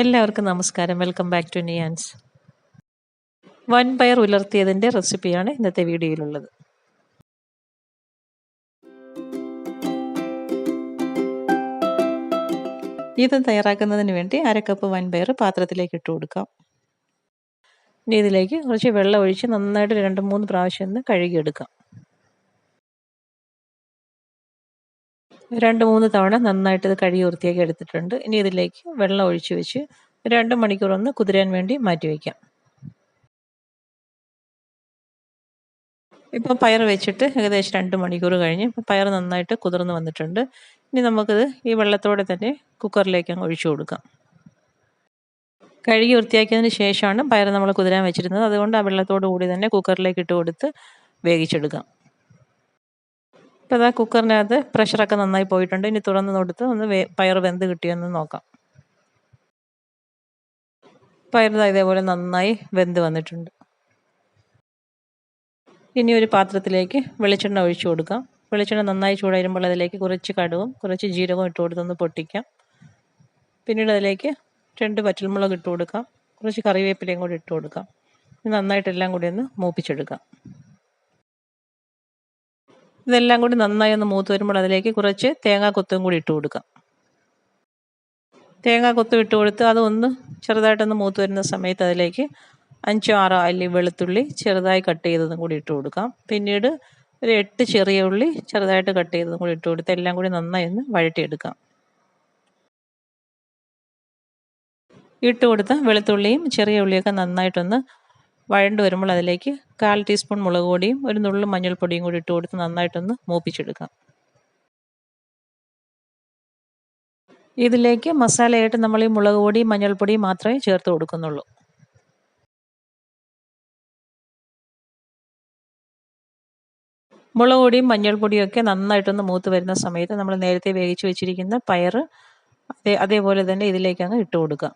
എല്ലാവർക്കും നമസ്കാരം. Welcome back to നിയാൻസ് വൻപയർ ഉലർത്തിയതിന്റെ റെസിപ്പിയാണ് ഇന്നത്തെ വീഡിയോയിലുള്ളത്. ഇത് തയ്യാറാക്കുന്നതിന് വേണ്ടി അര കപ്പ് വൻപയർ പാത്രത്തിലേക്ക് ഇട്ട് കൊടുക്കാം. ഇനി ഇതിലേക്ക് കുറച്ച് വെള്ളം ഒഴിച്ച് നന്നായിട്ട് രണ്ട് മൂന്ന് പ്രാവശ്യം ഒന്ന് കഴുകിയെടുക്കാം. രണ്ട് മൂന്ന് തവണ നന്നായിട്ട് ഇത് കഴുകി വൃത്തിയാക്കി എടുത്തിട്ടുണ്ട്. ഇനി ഇതിലേക്ക് വെള്ളം ഒഴിച്ച് വെച്ച് രണ്ട് മണിക്കൂർ ഒന്ന് കുതിരാൻ വേണ്ടി മാറ്റി വയ്ക്കാം ഇപ്പം പയർ വെച്ചിട്ട് ഏകദേശം രണ്ട് മണിക്കൂർ കഴിഞ്ഞ് ഇപ്പം പയർ നന്നായിട്ട് കുതിർന്ന് വന്നിട്ടുണ്ട്. ഇനി നമുക്കിത് ഈ വെള്ളത്തോടെ തന്നെ കുക്കറിലേക്ക് അങ്ങ് ഒഴിച്ചു കൊടുക്കാം. കഴുകി വൃത്തിയാക്കിയതിന് ശേഷമാണ് പയർ നമ്മൾ കുതിരാൻ വെച്ചിരുന്നത്. അതുകൊണ്ട് ആ വെള്ളത്തോടു കൂടി തന്നെ കുക്കറിലേക്ക് ഇട്ട് കൊടുത്ത് വേവിച്ചെടുക്കാം. ഇപ്പോൾ അതാ കുക്കറിനകത്ത് പ്രഷറൊക്കെ നന്നായി പോയിട്ടുണ്ട്. ഇനി തുറന്ന് കൊടുത്ത് ഒന്ന് വേ പയർ വെന്ത് കിട്ടിയെന്ന് നോക്കാം. പയർ ഇതേപോലെ നന്നായി വെന്ത് വന്നിട്ടുണ്ട്. ഇനി ഒരു പാത്രത്തിലേക്ക് വെളിച്ചെണ്ണ ഒഴിച്ചു കൊടുക്കാം. വെളിച്ചെണ്ണ നന്നായി ചൂടായിരുമ്പോൾ അതിലേക്ക് കുറച്ച് കടുവും കുറച്ച് ജീരകവും ഇട്ട് കൊടുത്തൊന്ന് പൊട്ടിക്കാം. പിന്നീട് അതിലേക്ക് രണ്ട് പച്ചമുളക് ഇട്ട് കൊടുക്കാം. കുറച്ച് കറിവേപ്പിലയും കൂടി ഇട്ട് കൊടുക്കാം. നന്നായിട്ടെല്ലാം കൂടി ഒന്ന് മൂപ്പിച്ചെടുക്കാം. ഇതെല്ലാം കൂടി നന്നായി ഒന്ന് മൂത്ത് വരുമ്പോൾ അതിലേക്ക് കുറച്ച് തേങ്ങാ കൊത്തും കൂടി ഇട്ട് കൊടുക്കാം. തേങ്ങാ കൊത്തും ഇട്ട് കൊടുത്ത് അതൊന്ന് ചെറുതായിട്ടൊന്ന് മൂത്ത് വരുന്ന സമയത്ത് അതിലേക്ക് അഞ്ചോ ആറോ അല്ലി വെളുത്തുള്ളി ചെറുതായി കട്ട് ചെയ്തതും കൂടി ഇട്ട് കൊടുക്കാം. പിന്നീട് ഒരു എട്ട് ചെറിയ ഉള്ളി ചെറുതായിട്ട് കട്ട് ചെയ്തതും കൂടി ഇട്ട് കൊടുത്ത് എല്ലാം കൂടി നന്നായി ഒന്ന് വഴറ്റിയെടുക്കാം. ഇട്ട് കൊടുത്ത വെളുത്തുള്ളിയും ചെറിയ ഉള്ളിയൊക്കെ നന്നായിട്ടൊന്ന് വഴണ്ട് വരുമ്പോൾ അതിലേക്ക് കാൽ ടീസ്പൂൺ മുളക് പൊടിയും ഒരു നുള്ളു മഞ്ഞൾപ്പൊടിയും കൂടി ഇട്ട് കൊടുത്ത് നന്നായിട്ടൊന്ന് മൂപ്പിച്ചെടുക്കാം. ഇതിലേക്ക് മസാലയായിട്ട് നമ്മൾ ഈ മുളക് പൊടിയും മഞ്ഞൾപ്പൊടിയും മാത്രമേ ചേർത്ത് കൊടുക്കുന്നുള്ളൂ. മുളക് പൊടിയും മഞ്ഞൾപ്പൊടിയും ഒക്കെ നന്നായിട്ടൊന്ന് മൂത്ത് വരുന്ന സമയത്ത് നമ്മൾ നേരത്തെ വേവിച്ച് വെച്ചിരിക്കുന്ന പയർ അതേ അതേപോലെ തന്നെ ഇതിലേക്ക് അങ്ങ് ഇട്ട് കൊടുക്കാം.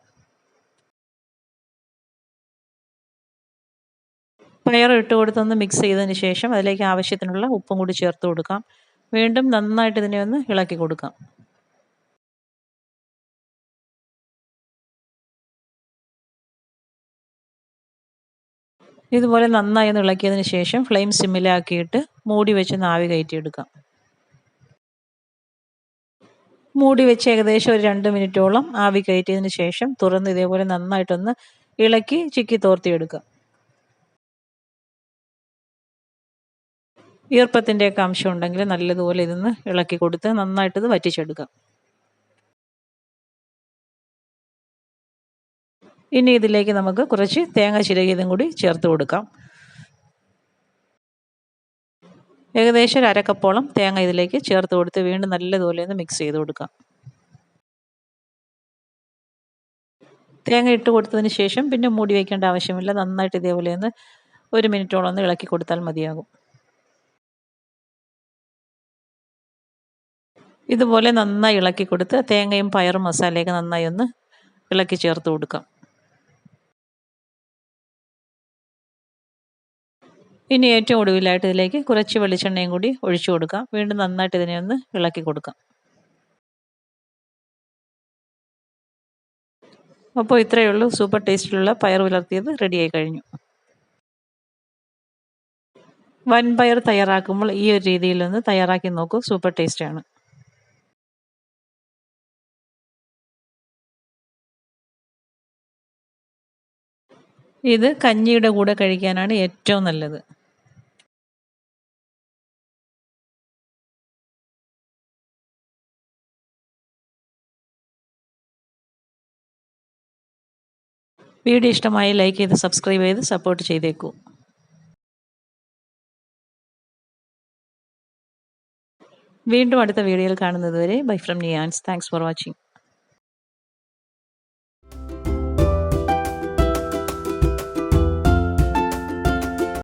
പയർ ഇട്ട് കൊടുത്തൊന്ന് മിക്സ് ചെയ്തതിന് ശേഷം അതിലേക്ക് ആവശ്യത്തിനുള്ള ഉപ്പും കൂടി ചേർത്ത് കൊടുക്കാം. വീണ്ടും നന്നായിട്ട് ഇതിനെ ഒന്ന് ഇളക്കി കൊടുക്കാം. ഇതുപോലെ നന്നായി ഒന്ന് ഇളക്കിയതിന് ശേഷം ഫ്ലെയിം സിമ്മിലാക്കിയിട്ട് മൂടി വെച്ച് നാവി കയറ്റിയെടുക്കാം. മൂടി വെച്ച് ഏകദേശം ഒരു രണ്ട് മിനിറ്റോളം ആവി കയറ്റിയതിന് ശേഷം തുറന്ന് ഇതേപോലെ നന്നായിട്ടൊന്ന് ഇളക്കി ചിക്കി തോർത്തിയെടുക്കാം. ഈർപ്പത്തിന്റെയൊക്കെ അംശം ഉണ്ടെങ്കിൽ നല്ലതുപോലെ ഇതൊന്ന് ഇളക്കി കൊടുത്ത് നന്നായിട്ടിത് വറ്റിച്ചെടുക്കാം. ഇനി ഇതിലേക്ക് നമുക്ക് കുറച്ച് തേങ്ങ ചിരകിയതും കൂടി ചേർത്ത് കൊടുക്കാം. ഏകദേശം ഒരു അരക്കപ്പോളം തേങ്ങ ഇതിലേക്ക് ചേർത്ത് കൊടുത്ത് വീണ്ടും നല്ലതുപോലെ ഒന്ന് മിക്സ് ചെയ്ത് കൊടുക്കാം. തേങ്ങ ഇട്ട് കൊടുത്തതിന് ശേഷം പിന്നെ മൂടി വയ്ക്കേണ്ട ആവശ്യമില്ല. നന്നായിട്ട് ഇതേപോലെ ഒന്ന് ഒരു മിനിറ്റോളം ഒന്ന് ഇളക്കി കൊടുത്താൽ മതിയാകും. ഇതുപോലെ നന്നായി ഇളക്കി കൊടുത്ത് തേങ്ങയും പയറും മസാലയൊക്കെ നന്നായി ഒന്ന് ഇളക്കി ചേർത്ത് കൊടുക്കാം. ഇനി ഏറ്റവും ഒടുവിലായിട്ട് ഇതിലേക്ക് കുറച്ച് വെളിച്ചെണ്ണയും കൂടി ഒഴിച്ചു കൊടുക്കാം. വീണ്ടും നന്നായിട്ട് ഇതിനെ ഒന്ന് ഇളക്കി കൊടുക്കാം. അപ്പോൾ ഇത്രയേ ഉള്ളൂ. സൂപ്പർ ടേസ്റ്റിലുള്ള പയർ പുലർത്തിയത് റെഡിയായി കഴിഞ്ഞു. വൻപയർ തയ്യാറാക്കുമ്പോൾ ഈ ഒരു രീതിയിലൊന്ന് തയ്യാറാക്കി നോക്കൂ. സൂപ്പർ ടേസ്റ്റാണ് ഇത് കഞ്ഞിയുടെ കൂടെ കഴിക്കാനാണ് ഏറ്റവും നല്ലത്. വീഡിയോ ഇഷ്ടമായി ലൈക്ക് ചെയ്ത് സബ്സ്ക്രൈബ് ചെയ്ത് സപ്പോർട്ട് ചെയ്തേക്കൂ. വീണ്ടും അടുത്ത വീഡിയോയിൽ കാണുന്നതുവരെ ബൈ ഫ്രം നിയാൻസ് താങ്ക്സ് ഫോർ വാച്ചിങ്